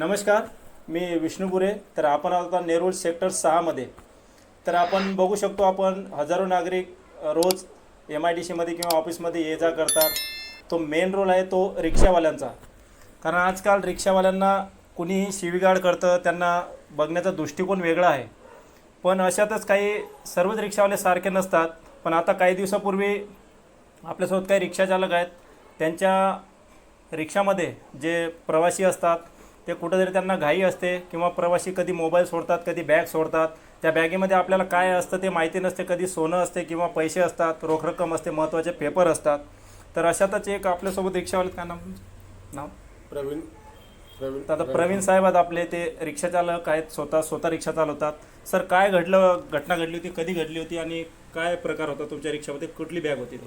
नमस्कार मी विष्णुपुरे तर आपण आता नेरूळ सेक्टर सहामध्ये तर आपण बघू शकतो आपण हजारो नागरिक रोज एम आय डी सीमध्ये किंवा ऑफिसमध्ये ये जा करतात. तो मेन रोल आहे तो रिक्षावाल्यांचा. कारण आजकाल रिक्षावाल्यांना कुणीही शिवीगाळ करतं त्यांना बघण्याचा दृष्टिकोन वेगळा आहे. पण अशातच काही सर्वच रिक्षावाले सारखे नसतात. पण आता काही दिवसापूर्वी आपल्यासोबत काही रिक्षाचालक आहेत. त्यांच्या रिक्षामध्ये जे प्रवासी असतात ते कुठंतरी त्यांना घाई असते किंवा प्रवासी कधी मोबाईल सोडतात कधी बॅग सोडतात. त्या बॅगेमध्ये आपल्याला काय असतं ते माहिती नसते. कधी सोनं असते किंवा पैसे असतात रोख रक्कम असते महत्त्वाचे पेपर असतात. तर अशातच एक आपल्यासोबत रिक्षावाले काय नाव? नाव? प्रवीण. प्रवीण. तर आता प्रवीण साहेब आहेत आपले. ते रिक्षाचालक आहेत. स्वतः स्वतः रिक्षा चालवतात. सर काय घडलं? घटना घडली होती? कधी घडली होती? आणि काय प्रकार होता तुमच्या रिक्षामध्ये? कुठली बॅग होती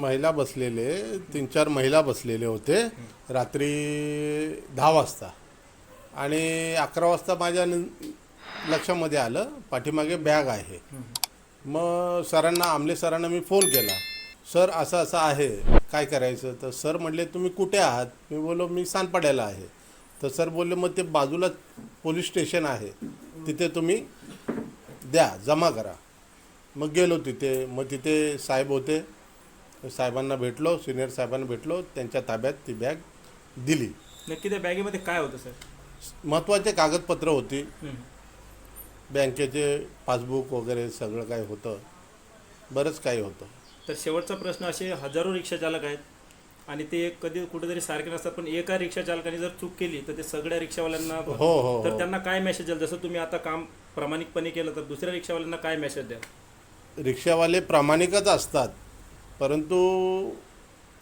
महिला बसलेले. तीन चार महिला बसलेले होते. रात्री दहा वाजता. आणि अकरा वाजता माझ्या न- लक्षामध्ये आलं पाठीमागे बॅग आहे. मग सरांना आमले सरांना मी फोन केला. सर असं असं आहे. काय करायचं? तर सर म्हणले तुम्ही कुठे आहात? मी बोलो मी सानपाड्याला आहे. तर सर बोलले मग ते बाजूला पोलीस स्टेशन आहे. तिथे तुम्ही द्या जमा करा. मग गेलो तिथे. मग तिथे साहेब होते. साहेबांना भेटलो सिनियर साहेबांना भेटलो. त्यांच्या ताब्यात ती बॅग दिली. नक्की त्या बॅगेमध्ये काय होतं सर? महत्त्वाचे कागदपत्र होती. बँकेचे पासबुक वगैरे सगळं काही होतं. बरंच काही होतं. तर शेवटचा प्रश्न असे हजारो रिक्षा चालक आहेत आणि ते कधी कुठेतरी सारखे नसतात पण एका रिक्षा चालकाने जर चूक केली तर ते सगळ्या रिक्षावाल्यांना हो हो तर हो. त्यांना काय मेसेज द्याल? जसं तुम्ही आता काम प्रामाणिकपणे केलं तर दुसऱ्या रिक्षावाल्यांना काय मेसेज द्या रिक्षावाले प्रामाणिकच असतात परंतु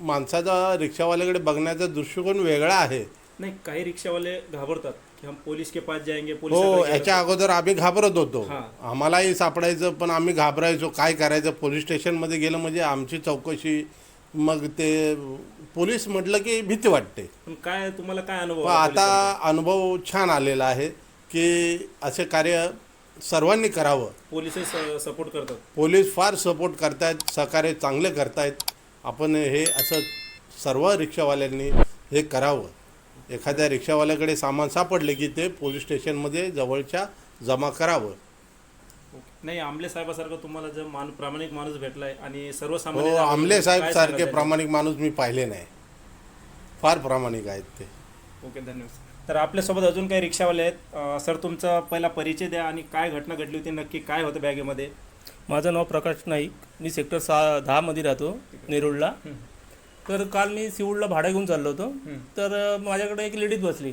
माणसाचा रिक्षावाल्याकडे बघण्याचा दृष्टिकोन वेगळा आहे. नाही काही रिक्षावाले घाबरतात की हम पोलीस के पास जाएंगे पोलीस हो याच्या अगोदर आम्ही घाबरत होतो. हां. आम्हालाही सापडायचं पण आम्ही घाबरायचो. काय करायचं? पोलीस स्टेशनमध्ये गेलं म्हणजे आमची चौकशी मग ते पोलीस म्हटलं की भीती वाटते. पण काय तुम्हाला काय अनुभव पण आला आता अनुभव छान आलेला आहे की असे कार्य सर्वांनी करावं. पोलीसही सपोर्ट करतात. पोलीस फार सपोर्ट करतायत सहकार्य चांगले करतायत. आपण हे असं सर्व रिक्षावाल्यांनी हे करावं. एखाद्या रिक्षावाल्याकडे सामान सापडले की ते पोलीस स्टेशनमध्ये जवळच्या जमा करावं. नाही आमले साहेबासारखं तुम्हाला जर माणूस प्रामाणिक माणूस भेटलाय आणि हो सर्वसामान्य आमले साहेब सारखे प्रामाणिक माणूस मी पाहिले नाही. फार प्रामाणिक आहेत ते? ओके धन्यवाद. तर आपल्यासोबत अजून काही रिक्षावाले आहेत. सर तुमचा पहिला परिचय द्या आणि काय घटना घडली होती नक्की काय होतं बॅगेमध्ये? माझं नाव प्रकाश नाईक. मी सेक्टर सहा दहामध्ये राहतो नेरुळला. तर काल मी सिवूडला भाडं घेऊन चाललो होतो. तर माझ्याकडे एक लेडीज बसली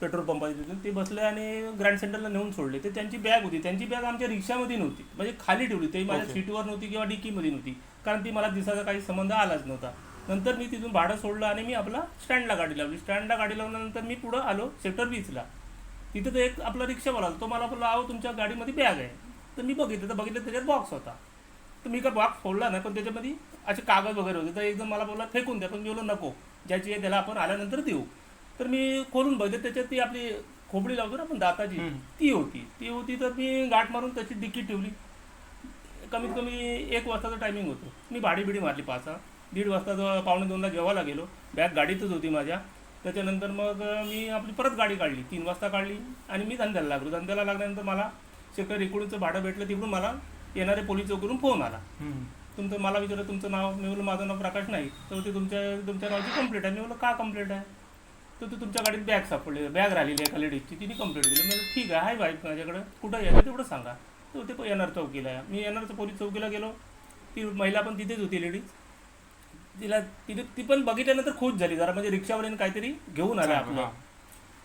पेट्रोल पंपाची तिथून. ती बसले आणि ग्रँड सेंटरला नेऊन सोडले. ते त्यांची बॅग होती. त्यांची बॅग आमच्या रिक्षामध्ये नव्हती. म्हणजे खाली ठेवली. ते माझ्या सीटवर नव्हती किंवा डिकीमध्ये नव्हती. कारण ती मला दिसायचा काही संबंध आलाच नव्हता. नंतर मी तिथून भाडं सोडलं आणि मी आपला स्टँडला गाडी लावली. स्टँडला गाडी लावल्यानंतर मी पुढं आलो सेक्टर वीसला तिथे तो एक आपला रिक्षावाला आला. तो मला बोलला अहो तुमच्या गाडीमध्ये बॅग आहे. तर मी बघितलं. तर बघितलं त्याच्यात बॉक्स होता. तर मी का बॉक्स फोडला ना पण त्याच्यामध्ये असे कागद वगैरे होते. तर एकदम मला बोलला फेकून द्या पण मी बोललो नको. ज्याची आहे त्याला आपण आल्यानंतर देऊ. तर मी खोलून बघितलं त्याच्यात ती आपली खोबडी लावतो ना आपण दाताची ती होती. ती होती तर मी गाठ मारून तशी डिक्की ठेवली. कमीत कमी एक वाजताचं टायमिंग होतं. मी भाडी बिडी मारली पाच. दीड वाजता जो- पावणे दोनला जेवायला गेलो. बॅग गाडीतच होती माझ्या. त्याच्यानंतर मग मी आपली परत गाडी काढली. तीन वाजता काढली आणि मी धंद्याला लागलो. धंद्याला लागल्यानंतर मला शेकर इकडूनचं भाडं भेटलं तिकडून मला येणारे पोलीस चौकडून फोन आला. तुमचं मला विचारलं तुमचं नाव? मी बोललो माझं नाव प्रकाश नाही तर ते तुमच्या तुमच्या नावाची कंप्लेंट आहे. मी बोललो का कंप्लेंट आहे? तर ते तुमच्या गाडीत बॅग सापडली. बॅग राहिलेली एका लेडीजची तिने कंप्लेंट दिली मी म्हणलं, ठीक आहे हाय बाईक माझ्याकडे कुठं यायचं तेवढं सांगा. तर ते येणार चौकीला आहे. मी येणार पोलीस चौकीला गेलो. ती महिला पण तिथेच होती लेडीज तिला तिथे ती पण बघितल्यानंतर खुश झाली. जरा म्हणजे रिक्षावाल्याने काहीतरी घेऊन आलं आपलं.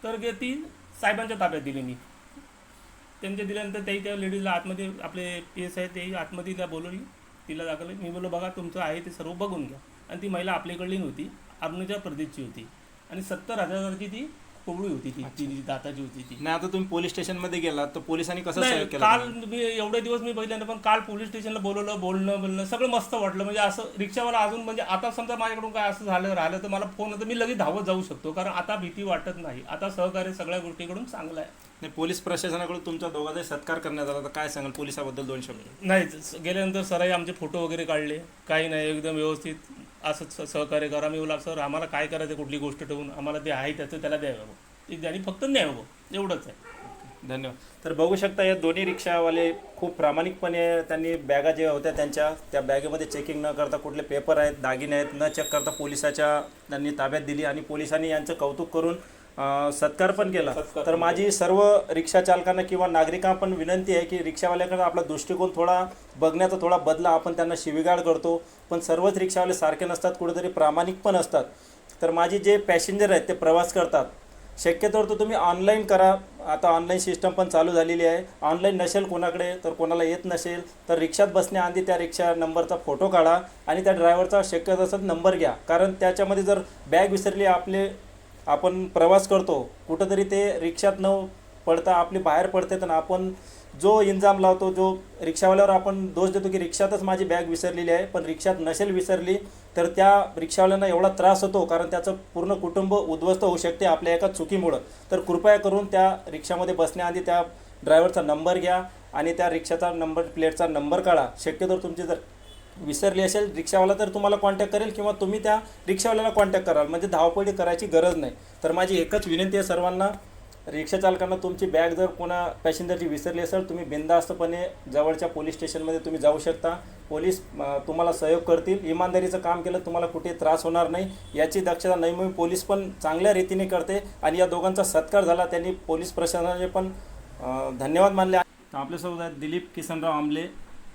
तर गे- ती साहेबांच्या ताब्यात दिली मी. त्यांच्या दिल्यानंतर त्याही त्या लेडीजला आतमध्ये आपले पी एस आहे ते आतमध्ये तिला बोलवली. तिला दाखवलं मी बोललो बघा तुमचं आहे ते सर्व बघून घ्या. आणि ती महिला आपल्याकडली नव्हती अरुणाचल प्रदेशची होती. आणि सत्तर हजाराची ती कोबळी होती ती ती दाताची होती ती. नाही आता तुम्ही पोलीस स्टेशनमध्ये गेलात तर पोलिसांनी कसं नाही, सहयोग केला काल मी एवढे दिवस मी बघितलं पण काल पोलीस स्टेशनला बोलवलं बोलणं बोलणं सगळं मस्त वाटलं. म्हणजे असं रिक्षावाला अजून म्हणजे आता समजा माझ्याकडून काय असं झालं राहिलं तर मला फोन तर मी लगेच धावत जाऊ शकतो. कारण आता भीती वाटत नाही. आता सहकार्य सगळ्या गोष्टीकडून चांगलं आहे. नाही पोलीस प्रशासनाकडून तुमच्या दोघांचा सत्कार करण्यात आला तर काय सांगाल? पोलिसाबद्दल दोन शब्द. नाही गेल्यानंतर सराई आमचे फोटो वगैरे काढले. काही नाही एकदम व्यवस्थित. असंच स- सहकार्य करा. मी बोला सर आम्हाला काय करायचं? कुठली गोष्ट ठेवून आम्हाला ते आहे त्याचं त्याला द्यावं एक आणि फक्त न्यावं एवढंच आहे. धन्यवाद. तर बघू शकता या दोन्ही रिक्षावाले खूप प्रामाणिकपणे त्यांनी बॅगा ज्या होत्या त्यांच्या त्या बॅगेमध्ये चेकिंग न करता कुठले पेपर आहेत दागिने आहेत न चेक करता पोलिसाच्या त्यांनी ताब्यात दिली आणि पोलिसांनी यांचं कौतुक करून अं, सत्कार पण केला. तर माझी सर्व रिक्षा चालकांना किंवा नागरिकांना पण विनंती आहे की रिक्षावाल्याकडे आपला दृष्टिकोन थोडा बघण्याचा थोडा बदला आपण त्यांना शिवीगाळ करतो. पण सर्वच रिक्षावाले सारखे नसतात कुठेतरी प्रामाणिक पण असतात. तर माझी जे पॅसेंजर आहेत ते प्रवास करतात. शक्यतोवर तर तुम्ही ऑनलाईन करा. आता ऑनलाईन सिस्टम पण चालू झालेली आहे. ऑनलाईन नसेल कोणाकडे तर कोणाला येत नसेल तर रिक्षात बसण्याआधी त्या रिक्षा नंबरचा फोटो काढा आणि त्या ड्रायव्हरचा शक्यतो असं नंबर घ्या. कारण त्याच्यामध्ये जर बॅग विसरली आपले आपण प्रवास करतो कुठंतरी ते रिक्षात न पडता आपली बाहेर पडते तर आपण जो इंजाम लावतो जो रिक्षावाल्यावर आपण दोष देतो की रिक्षातच माझी बॅग विसरलेली आहे पण रिक्षात नसेल विसरली तर त्या रिक्षावाल्यांना एवढा त्रास होतो कारण त्याचं पूर्ण कुटुंब उद्ध्वस्त होऊ शकते आपल्या एका चुकीमुळं. तर कृपया करून त्या रिक्षामध्ये बसण्याआधी त्या ड्रायव्हरचा नंबर घ्या आणि त्या रिक्षाचा नंबर प्लेटचा नंबर काढा. शक्यतो तुमची जर विसरली असेल रिक्षावाला तर तुम्हाला कॉन्टॅक्ट करेल किंवा तुम्ही त्या रिक्षावाल्याला कॉन्टॅक्ट कराल. म्हणजे धावपळी करायची गरज नाही. तर माझी एकच विनंती आहे सर्वांना रिक्षा चालकांना तुमची बॅग जर कोणा पॅसेंजरची विसरली असेल तुम्ही बिंदास्तपणे जवळच्या पोलीस स्टेशनमध्ये तुम्ही जाऊ शकता. पोलीस तुम्हाला सहयोग करतील. इमानदारीचं काम केलं तुम्हाला कुठे त्रास होणार नाही. याची दक्षता नैमवी पोलीस पण चांगल्या रीतीने करते आणि या दोघांचा सत्कार झाला त्यांनी पोलीस प्रशासनाने पण धन्यवाद मानले. आपल्यासोबत आहेत दिलीप किसनराव आमले.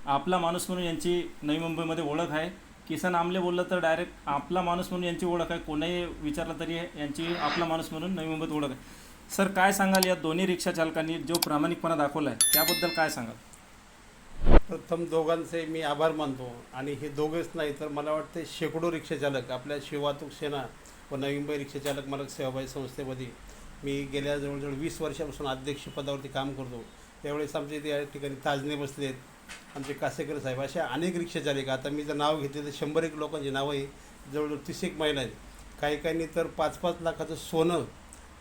आपला माणूस म्हणून यांची नवी मुंबईमध्ये ओळख आहे. किसन आमले बोललं तर डायरेक्ट आपला माणूस म्हणून यांची ओळख आहे. कोणाही विचारलं तरी यांची आपला माणूस म्हणून नवी मुंबईत ओळख आहे. सर काय सांगाल या दोन्ही रिक्षा चालकांनी जो प्रामाणिकपणा दाखवला आहे त्याबद्दल काय सांगाल? प्रथम दोघांचे मी आभार मानतो आणि हे दोघेच नाही तर मला वाटते शेकडो रिक्षाचालक आपल्या शिववाहतूक सेना व नवी मुंबई रिक्षाचालक मालक सेवाभावी संस्थेमध्ये मी गेल्या जवळजवळ वीस वर्षापासून अध्यक्षपदावरती काम करतो. त्यावेळेस आमचे त्या या ठिकाणी ताजने बसले आहेत आमचे कासेकर साहेब अशा अनेक रिक्षाचालिका आता मी जर नाव घेतले तर शंभर एक लोकांची नावं आहे. जवळजवळ तीस एक महिला आहेत. काही काहींनी तर पाच पाच लाखाचं सोनं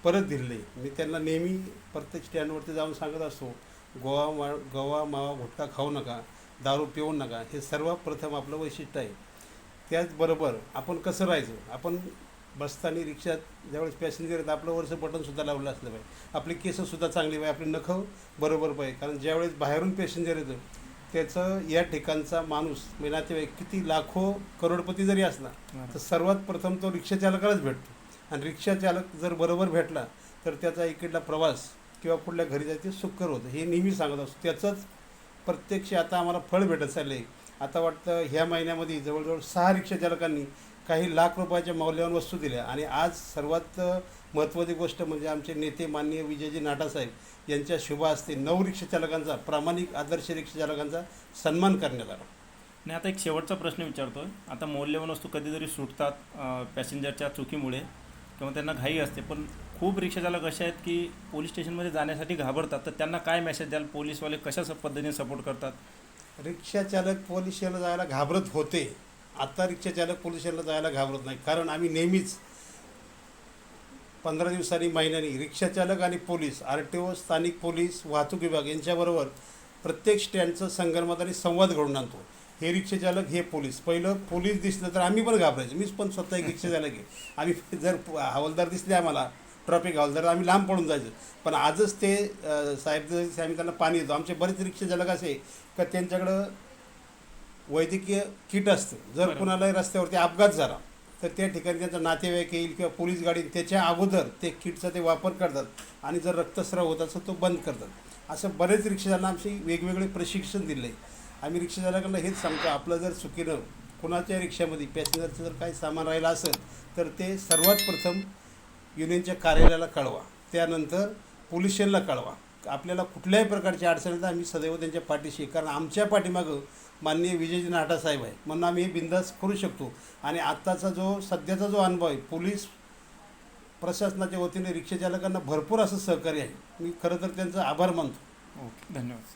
परत दिले मी त्यांना नेहमी प्रत्येक स्टँडवरती जाऊन सांगत असतो गोवा मा गोवा मावा गुटखा खाऊ नका दारू पिऊ नका. हे सर्वप्रथम आपलं वैशिष्ट्य आहे. त्याचबरोबर आपण कसं राहायचं? आपण बसताना रिक्षात ज्यावेळेस पॅसेंजर आहेत आपलं वरचं बटनसुद्धा लावलं असलं पाहिजे. आपली केसंसुद्धा चांगली पाहिजे. आपली नखं बरोबर पाहिजे. कारण ज्यावेळेस बाहेरून पॅसेंजर येतं त्याचं या ठिकाणचा माणूस म्हणजे नातेवाईक किती लाखो करोडपती जरी असला तर सर्वात प्रथम तो रिक्षाचालकालाच भेटतो. आणि रिक्षाचालक जर बरोबर भेटला तर त्याचा इकडला प्रवास किंवा कुठल्या घरी जायचे सुखकर होतं. हे नेहमी सांगत असतो. त्याचंच प्रत्यक्ष आता आम्हाला फळ भेटत चाललं आहे आता वाटतं ह्या महिन्यामध्ये जवळजवळ सहा रिक्षाचालकांनी काही लाख रुपयाच्या मौल्यवान वस्तू दिल्या. आणि आज सर्वात महत्त्वाची गोष्ट म्हणजे आमचे नेते माननीय विजयजी नाटासाहेब यांच्या शुभ हस्ते नऊ रिक्षाचालकांचा प्रामाणिक आदर्श रिक्षाचालकांचा सन्मान करण्यात आला. आणि आता एक शेवटचा प्रश्न विचारतोय. आता मौल्यवान वस्तू कधीतरी सुटतात पॅसेंजरच्या चुकीमुळे किंवा त्यांना घाई असते. पण खूप रिक्षाचालक असे आहेत की पोलीस स्टेशनमध्ये जाण्यासाठी घाबरतात. तर त्यांना काय मेसेज द्याल? पोलीसवाले कशा पद्धतीने सपोर्ट करतात? रिक्षाचालक पोलीस स्टेशनला जायला घाबरत होते. आत्ता रिक्षाचालक पोलीस स्टेशनला जायला घाबरत नाही कारण आम्ही नेहमीच पंधरा दिवसांनी महिन्यानी रिक्षाचालक आणि पोलीस आर टी ओ स्थानिक पोलीस वाहतूक विभाग यांच्याबरोबर प्रत्येक स्टँडचं संगनमत आणि संवाद घडून आणतो. हे रिक्षाचालक हे पोलीस. पहिलं पोलीस दिसलं तर आम्ही पण घाबरायचो. मीच पण स्वतः एक रिक्षाचालक आहे. आम्ही जर हवालदार दिसले आम्हाला ट्रॉफिक हवालदार आम्ही लांब पडून जायचं. पण आजच ते साहेब जर आम्ही त्यांना पाणी देतो आमचे बरेच रिक्षाचालक असे का त्यांच्याकडं वैद्यकीय किट असतं. जर. कुणालाही रस्त्यावरती अपघात झाला तर त्या ठिकाणी त्यांचा नातेवाईक येईल किंवा पोलीस गाडी त्याच्या अगोदर ते किटचा ते वापर करतात आणि जर रक्तस्राव होत असेल तो बंद करतात. असं बरेच रिक्षाचालकांना आमची वेगवेगळे प्रशिक्षण दिले आम्ही रिक्षाचालकांना हेच सांगतो आपलं जर चुकीनं कुणाच्या रिक्षामध्ये पॅसेंजरचं जर काही सामान राहिलं असेल तर ते सर्वात प्रथम युनियनच्या कार्यालयाला कळवा. त्यानंतर पोलीस स्टेशनला कळवा. आपल्याला कुठल्याही प्रकारची अडचण येतं आम्ही सदैव त्यांच्या पाठीशी आहे. कारण आमच्या पाठीमागं माननीय विजयजी नाटासाहेब आहे. म्हणून आम्ही हे बिंदास करू शकतो. आणि आत्ताचा जो सध्याचा जो अनुभव आहे पोलीस प्रशासनाच्या वतीने रिक्षाचालकांना भरपूर असं सहकार्य आहे. मी खरं तर त्यांचा आभार मानतो. ओके धन्यवाद.